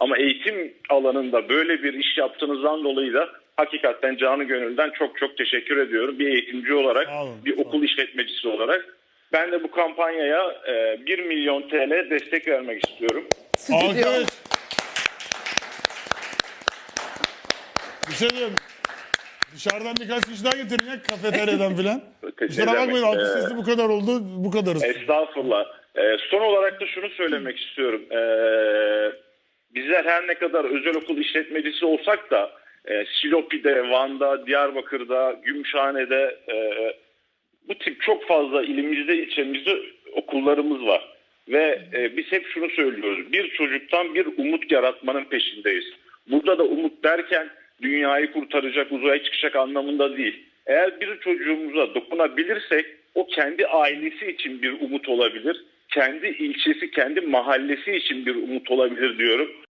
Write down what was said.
Ama eğitim alanında böyle bir iş yaptığınızdan dolayı da hakikaten canı gönülden çok çok teşekkür ediyorum. Bir eğitimci olarak, olun, bir okul işletmecisi olarak. Ben de bu kampanyaya e, 1 milyon TL destek vermek istiyorum. Alkış. Bir şey diyeyim. Dışarıdan birkaç kişi daha getirin ya kafeteryadan filan. Kusura bakmayın alkış Ee, sesi bu kadar oldu bu kadarız. Estağfurullah. Ee, son olarak da şunu söylemek istiyorum. Ee, bizler her ne kadar özel okul işletmecisi olsak da e, Silopi'de, Van'da, Diyarbakır'da, Gümüşhane'de e, bu tip çok fazla ilimizde, ilçemizde okullarımız var. Ve e, biz hep şunu söylüyoruz. Bir çocuktan bir umut yaratmanın peşindeyiz. Burada da umut derken dünyayı kurtaracak, uzaya çıkacak anlamında değil. Eğer bir çocuğumuza dokunabilirsek kendi ailesi için bir umut olabilir. Kendi ilçesi, kendi mahallesi için bir umut olabilir diyorum.